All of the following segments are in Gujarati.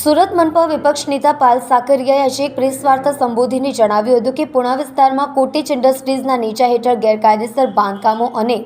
સુરત મનપા વિપક્ષ નેતા પાલ સાકરિયાએ આજે એક પ્રેસ વાર્તા સંબોધીને જણાવ્યું હતું કે પુણા વિસ્તારમાં કોટેજ ઇન્ડસ્ટ્રીઝના નીચા હેઠળ ગેરકાયદેસર બાંધકામો અને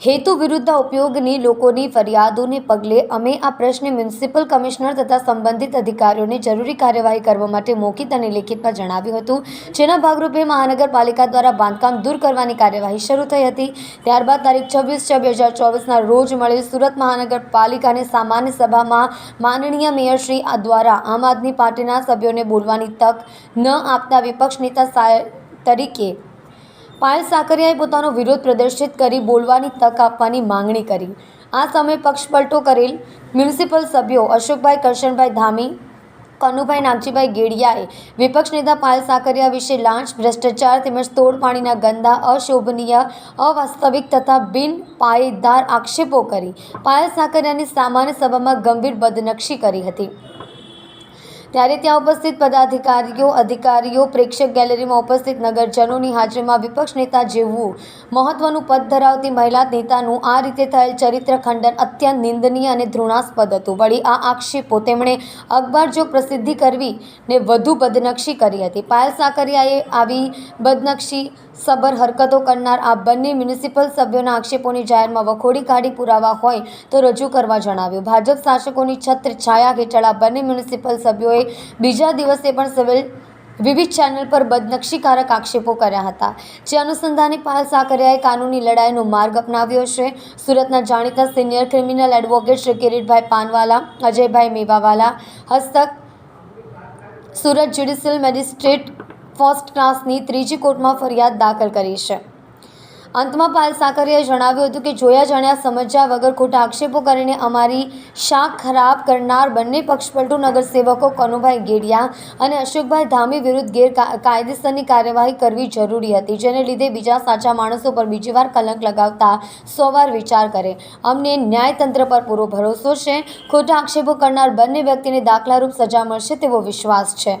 હેતુ વિરુદ્ધ ઉપયોગની લોકોની ફરિયાદોને પગલે અમે આ પ્રશ્ને મ્યુનિસિપલ કમિશનર તથા સંબંધિત અધિકારીઓને જરૂરી કાર્યવાહી કરવા માટે મોકિત અને લેખિતમાં જણાવ્યું હતું. જેના ભાગરૂપે મહાનગરપાલિકા દ્વારા બાંધકામ દૂર કરવાની કાર્યવાહી શરૂ થઈ હતી. ત્યારબાદ તારીખ છવ્વીસ છ બે હજાર ચોવીસના રોજ મળેલ સુરત મહાનગરપાલિકાની સામાન્ય સભામાં માનનીય મેયરશ્રી દ્વારા આમ આદમી પાર્ટીના સભ્યોને બોલવાની તક ન આપતા વિપક્ષ નેતા તરીકે પાયલ સાકરિયાએ પોતાનો વિરોધ પ્રદર્શિત કરી બોલવાની તક આપવાની માંગણી કરી. આ સમયે પક્ષપલટો કરેલ મ્યુનિસિપલ સભ્યો અશોકભાઈ કરશનભાઈ ધામી, કનુભાઈ નામજીભાઈ ગેડિયાએ વિપક્ષ નેતા પાયલ સાકરિયા વિશે લાંચ, ભ્રષ્ટાચાર તેમજ તોડપાણીના ગંદા, અશોભનીય, અવાસ્તવિક તથા બિન પાયેદાર આક્ષેપો કરી પાયલ સાકરિયાની સામાન્ય સભામાં ગંભીર બદનક્ષી કરી હતી. ત્યારે ત્યાં ઉપસ્થિત પદાધિકારીઓ, અધિકારીઓ, પ્રેક્ષક ગેલેરીમાં ઉપસ્થિત નગરજનોની હાજરીમાં વિપક્ષ નેતા જેવું મહત્વનું પદ ધરાવતી મહિલા નેતાનું આ રીતે થયેલ ચરિત્ર ખંડન અત્યંત નિંદનીય અને ધૃણાસ્પદ હતું. વળી આ આક્ષેપો તેમણે અખબાર જો પ્રસિદ્ધિ કરવી ને વધુ બદનક્ષી કરી હતી. પાયલ સાકરિયાએ આવી બદનક્ષી સબર હરકતો કરનાર આ બંને મ્યુનિસિપલ સભ્યોના આક્ષેપોની જાહેરમાં વખોડી કાઢી પુરાવા હોય તો રજૂ કરવા જણાવ્યું. ભાજપ શાસકોની છત્ર છાયા હેઠળ આ બંને મ્યુનિસિપલ સભ્યોએ બીજા દિવસે પણ સિવિલ વિવિધ ચેનલ પર બદનક્ષીકારક આક્ષેપો કર્યા હતા. જે અનુસંધાને પાલ સાકરિયાએ કાનૂની લડાઈનો માર્ગ અપનાવ્યો છે. સુરતના જાણીતા senior criminal advocate Shri Kiritbhai Panwala, Ajaybhai Mewawala, હસ્તક, સુરત જ્યુડિશિયલ મેજિસ્ટ્રેટ ફર્સ્ટ ક્લાસની ત્રીજી કોર્ટમાં ફરિયાદ દાખલ કરી છે. અંતમાં પાલ સાકરીયાએ જણાવ્યું હતું કે જોયા જાણ્યા સમજ્યા વગર ખોટા આક્ષેપો કરીને અમારી શાખ ખરાબ કરનાર બંને પક્ષપલટુ નગરસેવકો કનુભાઈ ગેડિયા અને અશોકભાઈ ધામી વિરુદ્ધ ગેરકાયદેસરની કાર્યવાહી કરવી જરૂરી હતી, જેને લીધે બીજા સાચા માણસો પર બીજી વાર કલંક લગાવતા સો વિચાર કરે. અમને ન્યાયતંત્ર પર પૂરો ભરોસો છે. ખોટા આક્ષેપો કરનાર બંને વ્યક્તિને દાખલારૂપ સજા મળશે તેવો વિશ્વાસ છે.